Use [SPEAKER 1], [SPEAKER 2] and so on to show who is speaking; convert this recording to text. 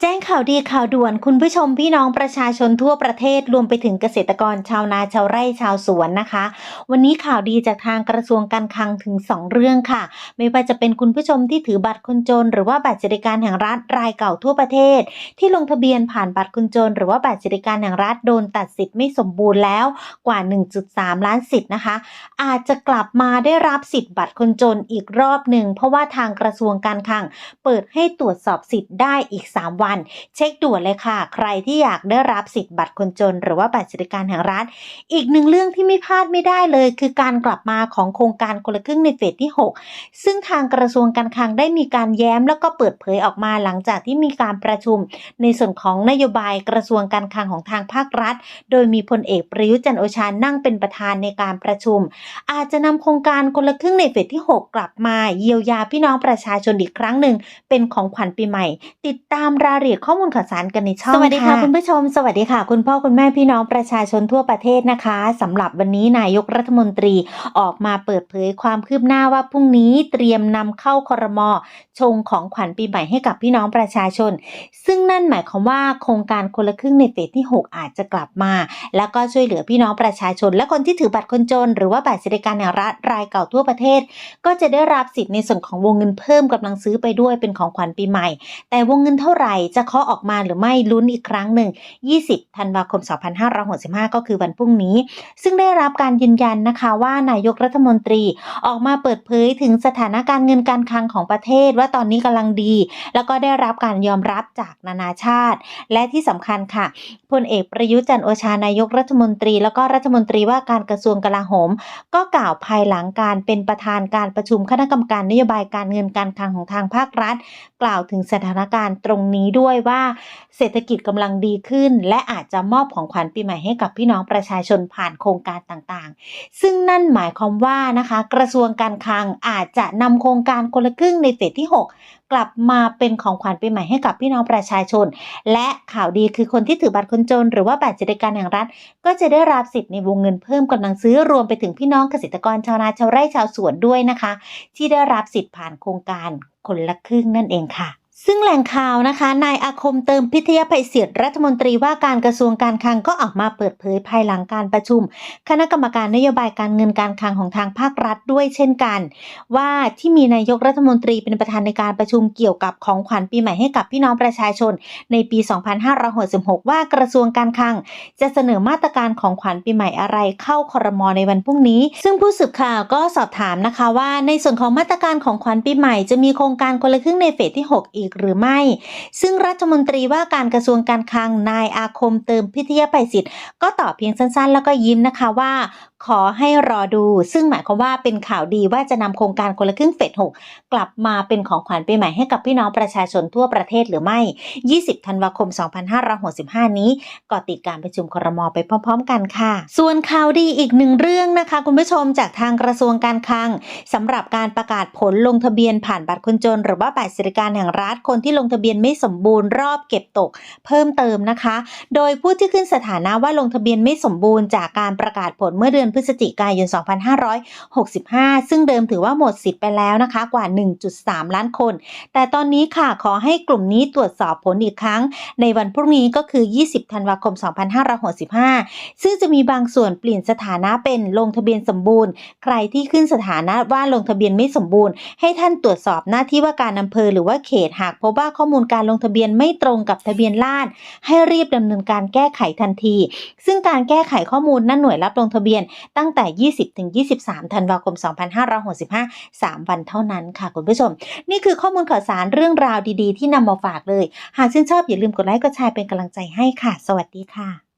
[SPEAKER 1] แจ้งข่าวดีข่าวด่วนคุณผู้ชมพี่น้องประชาชนทั่วประเทศรวมไปถึงเกษตรกรชาวนาชาวไร่ชาวสวนนะคะ วันนี้ข่าวดีจากทางกระทรวงการคลังถึง 2 เรื่องค่ะ ไม่ว่าจะเป็นคุณผู้ชมที่ถือบัตรคนจน หรือว่าบัตรสวัสดิการแห่งรัฐรายเก่าทั่วประเทศ ที่ลงทะเบียนผ่านบัตรคนจน หรือว่าบัตรสวัสดิการแห่งรัฐโดนตัดสิทธิ์ไม่สมบูรณ์แล้วกว่า 1.3 ล้านสิทธิ์นะคะ อาจจะกลับมาได้รับสิทธิ์บัตรคนจนอีกรอบหนึ่งเพราะว่าทางกระทรวงการคลังเปิดให้ตรวจสอบสิทธิ์ได้อีก 3 วันเช็คด่วนเลยค่ะ ใครที่อยากได้รับสิทธิ์บัตรคนจน หรือว่าบัตรสวัสดิการแห่งรัฐ อีกหนึ่งเรื่องที่ไม่พลาดไม่ได้เลย คือการกลับมาของโครงการคนละครึ่งในเฟสที่ 6 ซึ่งทางกระทรวงการคลังได้มีการแย้มแล้วก็เปิดเผยออกมาหลังจากที่มีการประชุม ในส่วนของนโยบายกระทรวงการคลังของทางภาครัฐ โดยมีพลเอกประยุทธ์จันโอชานั่งเป็นประธานในการประชุม อาจจะนำโครงการคนละครึ่งในเฟสที่ 6 กลับมาเยียวยาพี่น้องประชาชนอีกครั้งหนึ่งเป็นของขวัญปีใหม่ ติดตามรายละเอียดข้อมูลข่าวสารกันในช่อง
[SPEAKER 2] สวัสดีค่ะ
[SPEAKER 1] คุณผู้ชม สวัสดีค่ะ คุณพ่อคุณแม่พี่น้องประชาชนทั่วประเทศนะคะสำหรับวันนี้นายกรัฐมนตรีออกมาเปิดเผยความคืบหน้าว่าพรุ่งนี้เตรียมนำเข้าครมชงของขวัญปีใหม่ให้กับพี่น้องประชาชน ซึ่งนั่นหมายความว่าโครงการคนละครึ่งในเฟสที่ 6 อาจจะกลับมา แล้วก็ช่วยเหลือพี่น้องประชาชน และคนที่ถือบัตรคนจน หรือว่าบัตรสวัสดิการแห่งรัฐรายเก่าทั่วประเทศ ก็จะได้รับสิทธิ์ในส่วนของวงเงินเพิ่มกำลังซื้อไปด้วยเป็นของขวัญปีใหม่ แต่วงเงินเท่าไหร่จะเคาะออกมาหรือไม่ลุ้นอีกครั้งหนึ่ง 20 ธันวาคม 2565 ก็คือวันพรุ่งนี้ ซึ่งได้รับการยืนยันนะคะว่านายกรัฐมนตรีออกมาเปิดเผยถึงสถานการณ์เงินการคลังของประเทศว่าตอนนี้กำลังดี แล้วก็ได้รับการยอมรับจากนานาชาติ และที่สำคัญค่ะพลเอกประยุทธ์จันโอชานายกรัฐมนตรี แล้วก็รัฐมนตรีว่าการกระทรวงกลาโหม ก็กล่าวภายหลังการเป็นประธานการประชุมคณะกรรมการนโยบายการเงินการคลังของทางภาครัฐ กล่าวถึงสถานการณ์ตรงนี้ด้วยว่าเศรษฐกิจกำลังดีขึ้น และอาจจะมอบของขวัญปีใหม่ให้กับพี่น้องประชาชนผ่านโครงการต่างๆ ซึ่งนั่นหมายความว่านะคะ กระทรวงการคลังอาจจะนำโครงการคนละครึ่งในเฟสที่ 6 กลับมาเป็นของขวัญปีใหม่ให้กับพี่น้องประชาชน และข่าวดีคือคนที่ถือบัตรคนจน หรือว่าบัตรสวัดการแห่งรัฐ ก็จะได้รับสิทธิ์ในวงเงินเพิ่มกำลังซื้อรวมไปถึงพี่น้องเกษตรกรชาวนาชาวไร่ชาวสวนด้วยนะคะ ที่ได้รับสิทธิ์ผ่านโครงการคนละครึ่งนั่นเองค่ะ ซึ่งแหล่งข่าวนะคะ นายอาคมเติมพิทยาภัยเสียรรัฐมนตรีว่าการกระทรวงการคลังก็ออกมาเปิดเผยภายหลังการประชุม คณะกรรมการนโยบายการเงินการคลังของทางภาครัฐด้วยเช่นกัน ว่าที่มีนายกรัฐมนตรีเป็นประธานในการประชุมเกี่ยวกับของขวัญปีใหม่ให้กับพี่น้องประชาชน ในปี 2566 ว่ากระทรวงการคลัง จะเสนอมาตรการของขวัญปีใหม่อะไรเข้าคอรมอในวันพรุ่งนี้ ซึ่งผู้สื่อข่าวก็สอบถามนะคะว่า ในส่วนของมาตรการของขวัญปีใหม่จะมีโครงการคนละครึ่งในเฟสที่ 6 อีกหรือไม่ ซึ่งรัฐมนตรีว่าการกระทรวงการคลังนายอาคมเติมพิทยาภัยศิษย์ก็ตอบเพียงสั้นๆ แล้วก็ยิ้มนะคะว่า ขอให้รอดู ซึ่งหมายความว่าเป็นข่าวดีว่าจะนำโครงการคนละครึ่งเฟส6กกลับมาเป็นของขวัญปีใหม่ให้กับพี่น้องประชาชนทั่วประเทศหรือไม่ 20 ธันวาคม 2565 นี้ก็ติดการประชุมครมไปพร้อม ๆ กันค่ะ ส่วนข่าวดีอีกหนึ่งเรื่องนะคะ คุณผู้ชมจากทางกระทรวงการคลังสำหรับการประกาศผลลงทะเบียนผ่านบัตรคนจน หรือว่าบัตรสวัสดิการแห่งรัฐคนที่ลงทะเบียนไม่สมบูรณ์รอบเก็บตกเพิ่มเติมนะคะ โดยผู้ที่ขึ้นสถานะว่าลงทะเบียนไม่สมบูรณ์จากการประกาศผลเมื่อเดือนพฤศจิกายน 2565 ซึ่งเดิมถือว่าหมดสิทธิ์ไปแล้วนะคะกว่า 1.3 ล้านคน แต่ตอนนี้ค่ะขอให้กลุ่มนี้ตรวจสอบผลอีกครั้ง ในวันพรุ่งนี้ก็คือ 20 ธันวาคม 2565 ซึ่งจะมีบางส่วนเปลี่ยนสถานะเป็นลงทะเบียนสมบูรณ์ ใครที่ขึ้นสถานะว่าลงทะเบียนไม่สมบูรณ์ ให้ท่านตรวจสอบหน้าที่ว่าการอำเภอหรือว่าเขตหาากพบว่าข้อมูลการลงทะเบียนไม่ตรงกับทะเบียนราษฎรให้รีบดำเนินการแก้ไขทันที ซึ่งการแก้ไขข้อมูลนั่นหน่วยรับลงทะเบียนตั้งแต่ 20ถึง23 ธันวาคม 2565 3 วันเท่านั้นค่ะคุณผู้ชม นี่คือข้อมูลข่าวสารเรื่องราวดีๆ ที่นำมาฝากเลย หากชื่นชอบอย่าลืมกดไลค์กดแชร์เป็นกำลังใจให้ค่ะ สวัสดีค่ะ